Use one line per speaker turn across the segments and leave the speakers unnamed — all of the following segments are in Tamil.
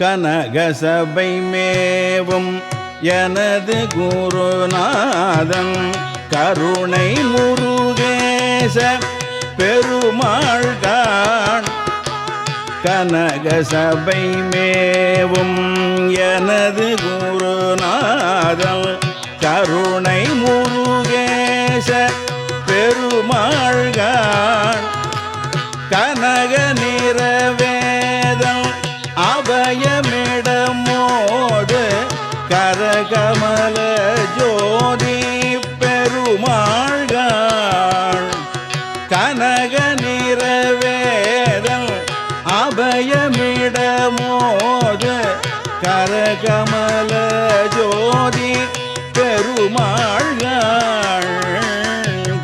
கனகசபை மேவும் எனது குருநாதன் கருணை முருகேச பெருமாள்கான். கனகசபை மேவும் எனது குருநாதன் கருணை முருகேச பெருமாள்கான். கனக நிறவே அபயமிடமோடு கரகமல ஜோதி பெருமாள்கள் கனக நிறவேதல் அபயமிடமோது கரகமல ஜோதி பெருமாள்கள்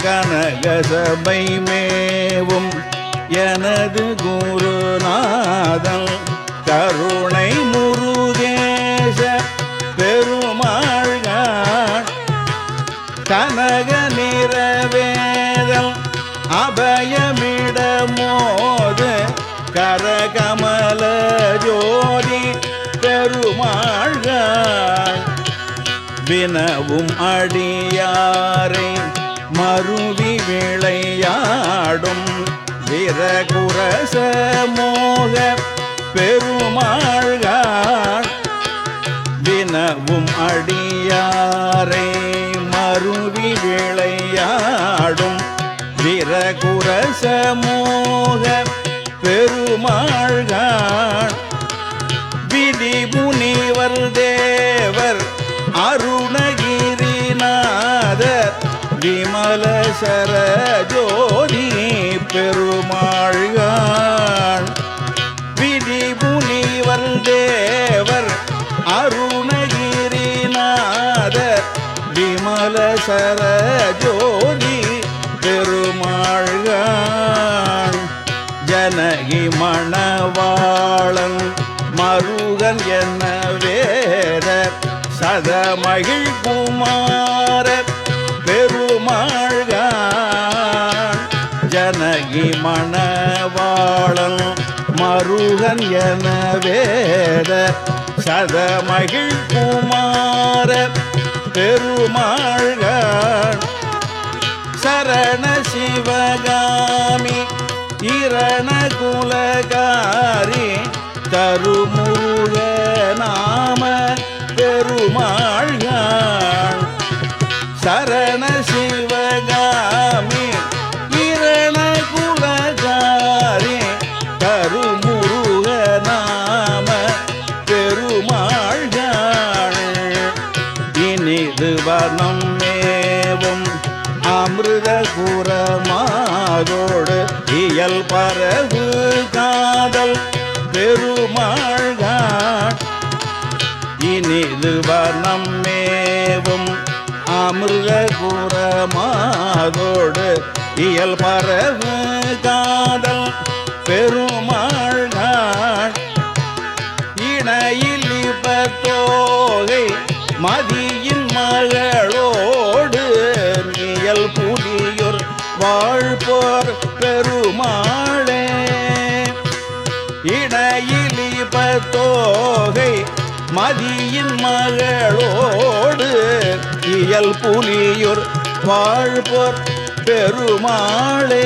கனகசபை மேவும் எனது குருநாதன். கருணை முருகேச பெருமாள்கான். கனக நிறவேதம் அபயமிடமோது கரகமல ஜோதி பெருமாள்கான். வினவும் அடியாரை மருவி விளையாடும் விரகுரச மோக பெரு பெருமாள்கள் வினவும் அடியாரே மருவி விளையாடும். விரகுரச மோக பெருமாள்கள் விதி புனிவர் தேவர் அருணகிரிநாதர். விமல சரஜோதி பெருமாள்கள் சரஜோதி பெருமாள்கள் ஜனகி மணவாளன் மருகன் என்ன வேற சதமகிழ் குமார பெருமாள்கள் ஜனகி மணவாளன் மருகன் என வேத சதமகிழ் குமார பெருமாள்கள். சரண சிவகாமி இரண குலகாரி தருமுருகன் இனிது மேவும் அமிர்த குரமாகோடு இயல் பரவு காதல் பெருமாள்கள் இனிது வனம் மேவும் அமிர்த குரமாகோடு இயல் பரவு காதல் பெருமாள்கள் இணையில் இப்பத்தோகை மதியின் மகள் தோகை மதியின் மகளோடு இயல் புலியூர் வாழ்போர் பெருமாளே.